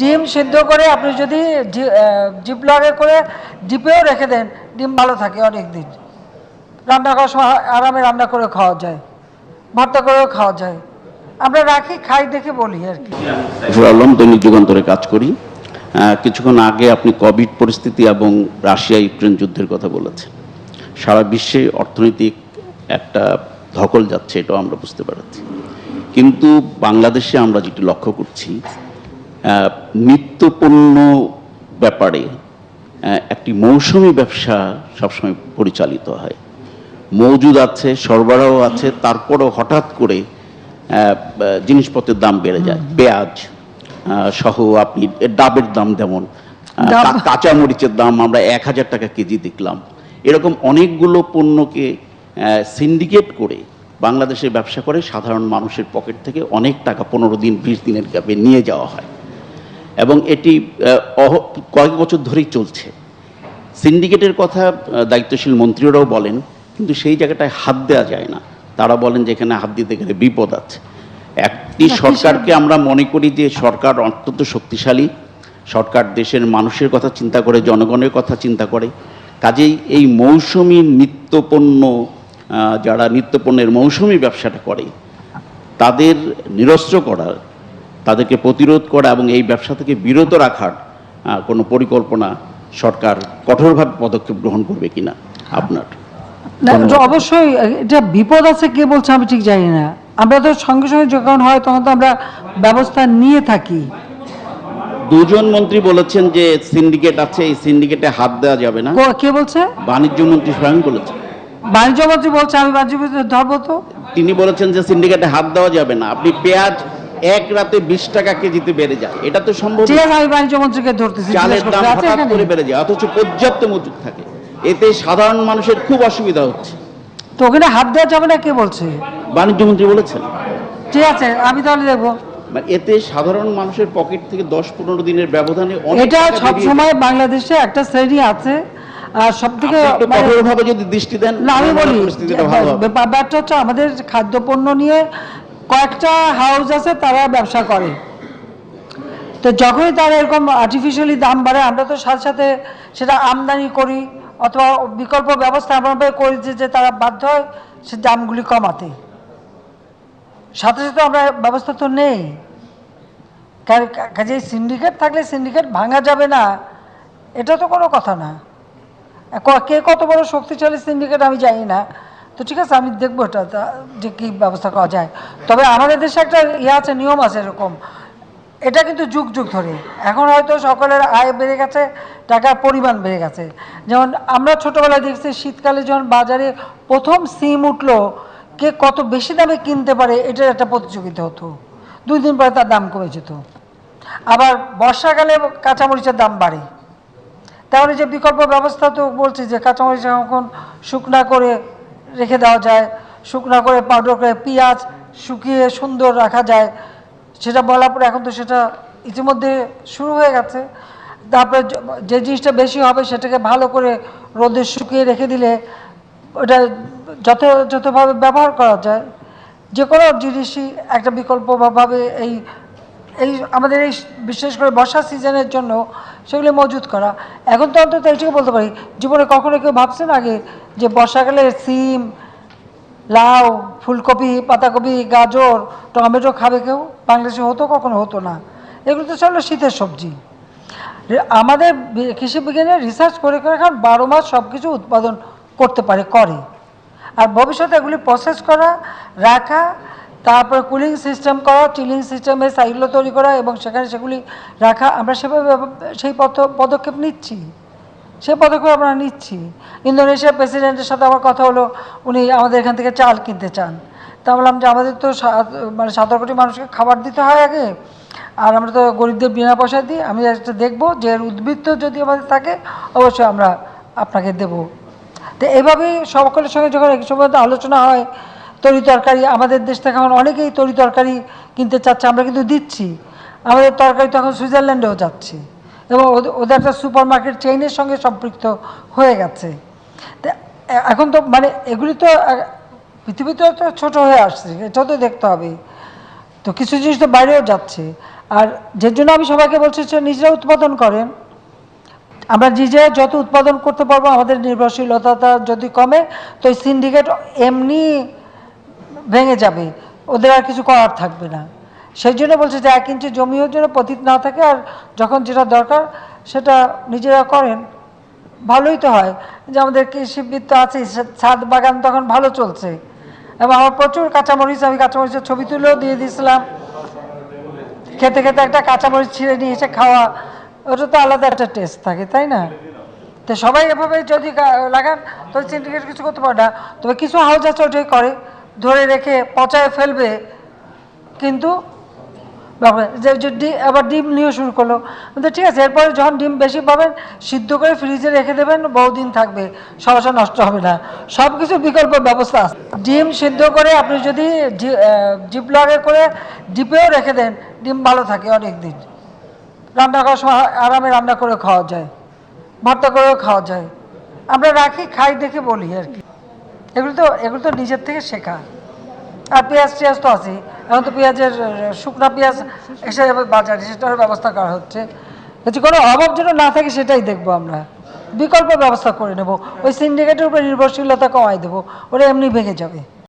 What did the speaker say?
ডিম সিদ্ধ করে আপনি যদি জিপ লগে করে ডিপেও রেখে দেন, ডিম ভালো থাকে অনেক দিন রান্না করার সময় আরামে রান্না করে খাওয়া যায়, ভর্তা করেও খাওয়া যায়। আমরা রাখি, খাই, দেখে বলি আর কি। আলম, দৈনিক যুগান্তরে কাজ করি। কিছুক্ষণ আগে আপনি কোভিড পরিস্থিতি এবং রাশিয়া ইউক্রেন যুদ্ধের কথা বলেছেন। সারা বিশ্বে অর্থনৈতিক একটা ধকল যাচ্ছে, এটাও আমরা বুঝতে পারছি। কিন্তু বাংলাদেশে আমরা যেটি লক্ষ্য করছি নিত্যপণ্য ব্যাপারে একটি মৌসুমি ব্যবসা সবসময় পরিচালিত হয়। মজুদ আছে সরবরাহ আছে তারপরও হঠাৎ করে জিনিসপত্রের দাম বেড়ে যায়। পেঁয়াজ সহ আপনি ডাবের দাম যেমন কাঁচা মরিচের দাম আমরা এক হাজার টাকা কেজি দেখলাম। এরকম অনেকগুলো পণ্যকে সিন্ডিকেট করে বাংলাদেশে ব্যবসা করে সাধারণ মানুষের পকেট থেকে অনেক টাকা পনেরো দিন বিশ দিনের গ্যাপে নিয়ে যাওয়া হয়। এবং এটি অহ- কয়েক বছর ধরেই চলছে। সিন্ডিকেটের কথা দায়িত্বশীল মন্ত্রীরাও বলেন কিন্তু সেই জায়গাটায় হাত দেওয়া যায় না। তারা বলেন যে এখানে হাত দিতে গেলে বিপদ আছে। একটি সরকারকে আমরা মনে করি যে সরকার অত্যন্ত শক্তিশালী। সরকার দেশের মানুষের কথা চিন্তা করে জনগণের কথা চিন্তা করে। কাজেই এই মৌসুমি নিত্যপণ্য যারা নিত্যপণ্যের মৌসুমি ব্যবসাটা করে তাদের নিরস্ত্র করার তাদেরকে প্রতিরোধ করা এবং এই ব্যবসা থেকে বিরত রাখার কোনো পরিকল্পনা সরকার কঠোরভাবে পদক্ষেপ গ্রহণ করবে কিনা আপনার? অবশ্যই এটা বিপদ আছে কে বলছে আমি ঠিক জানি না। আমরা তো সঙ্গে সঙ্গে যখন হয় তখন তো আমরা ব্যবস্থা নিয়ে থাকি। দুজন মন্ত্রী বলেছেন যে সিন্ডিকেট আছে এই সিন্ডিকেটে হাত দেওয়া যাবে না। কো- কে বলছে? বাণিজ্য মন্ত্রী স্বয়ং বলেছেন। বাণিজ্য মন্ত্রী বলছে আমি বাণিজ্য মন্ত্রী ধরবো তো। তিনি বলেছেন যে সিন্ডিকেটে হাত দেওয়া যাবে না। আপনি পেঁয়াজ এক রাতে বিশ টাকা কেজিতে বেড়ে যায়। এটা তো সম্ভব ঠিক না। আছে আমি বাণিজ্য মন্ত্রীকে ধরতেছি চালের দাম হঠাৎ করে বেড়ে যায় অথচ পর্যাপ্ত মজুদ থাকে। এতে সাধারণ মানুষের খুব অসুবিধা হচ্ছে। তো ওখানে হাত দেওয়া যাবে না কে বলছে? বাণিজ্য মন্ত্রী বলেছেন। ঠিক আছে? আমি তাহলে দেখব। মানে এতে সাধারণ মানুষের পকেট থেকে দশ পনেরো দিনের ব্যবধানে এটা সবসময় বাংলাদেশে একটা শ্রেণি আছে আর সব থেকে মানে- কঠোরভাবে যদি দৃষ্টি দেন না আমি বলি ব্যাপারটা হচ্ছে আমাদের খাদ্যপণ্য নিয়ে কয়েকটা হাউস আছে, তারা ব্যবসা করে। তো যখনই তারা এরকম আর্টিফিশিয়ালি দাম বাড়ে, আমরা তো সাথে সাথে সেটা আমদানি করি, অথবা বিকল্প ব্যবস্থা এমনভাবে করি যে তারা বাধ্য হয় সে দামগুলি কমাতে। সাথে সাথে আমরা ব্যবস্থা তো নেই। কাজে সিন্ডিকেট থাকলে সিন্ডিকেট ভাঙা যাবে না, এটা তো কোনো কথা না। কে কত বড় শক্তিশালী সিন্ডিকেট আমি জানি না। তো ঠিক আছে, আমি দেখব এটা যে কী ব্যবস্থা করা যায়। তবে আমাদের দেশে একটা ইয়ে আছে, নিয়ম আছে এরকম। এটা কিন্তু যুগ যুগ ধরে। এখন হয়তো সকলের আয় বেড়ে গেছে, টাকার পরিমাণ বেড়ে গেছে। যেমন আমরা ছোটোবেলায় দেখছি, শীতকালে যখন বাজারে প্রথম সিম উঠল, কে কত বেশি দামে কিনতে পারে, এটার একটা প্রতিযোগিতা হতো। দুই দিন পরে তার দাম কমে যেত। আবার বর্ষাকালে কাঁচামরিচের দাম বাড়ে। তাহলে যে বিকল্প ব্যবস্থা তো বলছি যে, কাঁচামরিচ এখন শুকনা করে রেখে দেওয়া যায়। শুকনা করে পাউডার করে পেঁয়াজ শুকিয়ে সুন্দর রাখা যায়। সেটা বলার পরে এখন তো সেটা ইতিমধ্যে শুরু হয়ে গেছে। তারপরে যে জিনিসটা বেশি হবে সেটাকে ভালো করে রোদে শুকিয়ে রেখে দিলে ওটা যথাযথভাবে ব্যবহার করা যায় যে কোনো জিনিসই একটা বিকল্পভাবে এই এই আমাদের এই বিশেষ করে বর্ষা সিজনের জন্য সেগুলি মজুত করা। এখন তো অন্তত এইটুকু বলতে পারি, জীবনে কখনো কেউ ভাবছেন আগে যে বর্ষাকালে সিম, লাউ, ফুলকপি, পাতাকপি, গাজর, টমেটো খাবে কেউ? বাংলাদেশে হতো, কখনো হতো না। এগুলো তো চলো শীতের সবজি। আমাদের বি- কৃষি বিজ্ঞানের রিসার্চ করে করে এখন বারো মাস সব কিছু উৎপাদন করতে পারে, করে। আর ভবিষ্যতে এগুলি প্রসেস করা, রাখা তারপরে কুলিং সিস্টেম করা চিলিং সিস্টেমে সাইগুলো তৈরি করা এবং সেখানে সেগুলি রাখা, আমরা সেভাবে সেই পথ- পদক্ষেপ নিচ্ছি। সে পদক্ষেপ আমরা নিচ্ছি। ইন্দোনেশিয়ার প্রেসিডেন্টের সাথে আমার কথা হলো, উনি আমাদের এখান থেকে চাল কিনতে চান। তা বললাম যে আমাদের তো মানে সতেরো কোটি মানুষকে খাবার দিতে হয় আগে, আর আমরা তো গরিবদের বিনা পয়সা দিই। আমি একটা দেখব যে এর উদ্বৃত্ত যদি আমাদের থাকে, অবশ্যই আমরা আপনাকে দেব। তো এভাবেই সকলের সঙ্গে যখন এক সময় আলোচনা হয় তরি তরকারি আমাদের দেশ থেকে এখন অনেকেই তরি তরকারি কিনতে চাচ্ছে আমরা কিন্তু দিচ্ছি। আমাদের তরকারি তো এখন সুইজারল্যান্ডেও যাচ্ছে এবং ওদের- একটা সুপার মার্কেট চেইনের সঙ্গে সম্পৃক্ত হয়ে গেছে। এখন তো মানে এগুলি তো আহ, পৃথিবীতে তো ছোটো হয়ে আসছে এটাও তো দেখতে হবে। তো কিছু জিনিস তো বাইরেও যাচ্ছে। আর যে জন্য আমি সবাইকে বলছি যে নিজেরা উৎপাদন করেন। আমরা নিজে যত উৎপাদন করতে পারব আমাদের নির্ভরশীলতা যদি কমে তো সিন্ডিকেট এমনি ভেঙে যাবে, ওদের আর কিছু করার থাকবে না। সেই জন্য বলছে যে এক ইঞ্চি জমিও যেন পতিত না থাকে, আর যখন যেটা দরকার সেটা নিজেরা করেন। ভালোই তো হয় যে আমাদের কৃষিবিদ তো আছে ছাদ বাগান তখন ভালো চলছে। এবং আমার প্রচুর কাঁচামরিচ, আমি কাঁচামরিচের ছবি তুলেও দিয়ে দিয়েছিলাম। খেতে খেতে একটা কাঁচামরিচ ছিঁড়ে নিয়ে এসে খাওয়া, ওটা তো আলাদা একটা টেস্ট থাকে, তাই না? তো সবাই এভাবে যদি লাগান তো সিন্ডিকেট কিছু করতে পারে না। তবে কিছু হাউস আছে ওটাই করে। ধরে রেখে পচায় ফেলবে, কিন্তু যে যে ডি- আবার ডিম নিয়ে শুরু করল। কিন্তু ঠিক আছে, এরপরে যখন ডিম বেশি পাবেন, সিদ্ধ করে ফ্রিজে রেখে দেবেন, বহুদিন থাকবে সহসা নষ্ট হবে না। সব কিছু বিকল্প ব্যবস্থা আছে। ডিম সিদ্ধ করে আপনি যদি জিপ লগে করে ডিপেও রেখে দেন, ডিম ভালো থাকে অনেক দিন রান্না করার সময় আরামে রান্না করে খাওয়া যায়, ভর্তা করেও খাওয়া যায়। আমরা রাখি, খাই, দেখে বলি আর কি। এগুলো তো এগুলো তো নিজের থেকে শেখা। আর পেঁয়াজ টিয়াজ তো আছেই। এখন তো পেঁয়াজের শুকনা পেঁয়াজ এসে বাজারে সেটার ব্যবস্থা করা হচ্ছে। যে কোনো অভাব যেন না থাকে সেটাই দেখব আমরা। বিকল্প ব্যবস্থা করে নেব। ওই সিন্ডিকেটের উপর নির্ভরশীলতা কমাই দেবো। ওরা এমনি ভেঙে যাবে।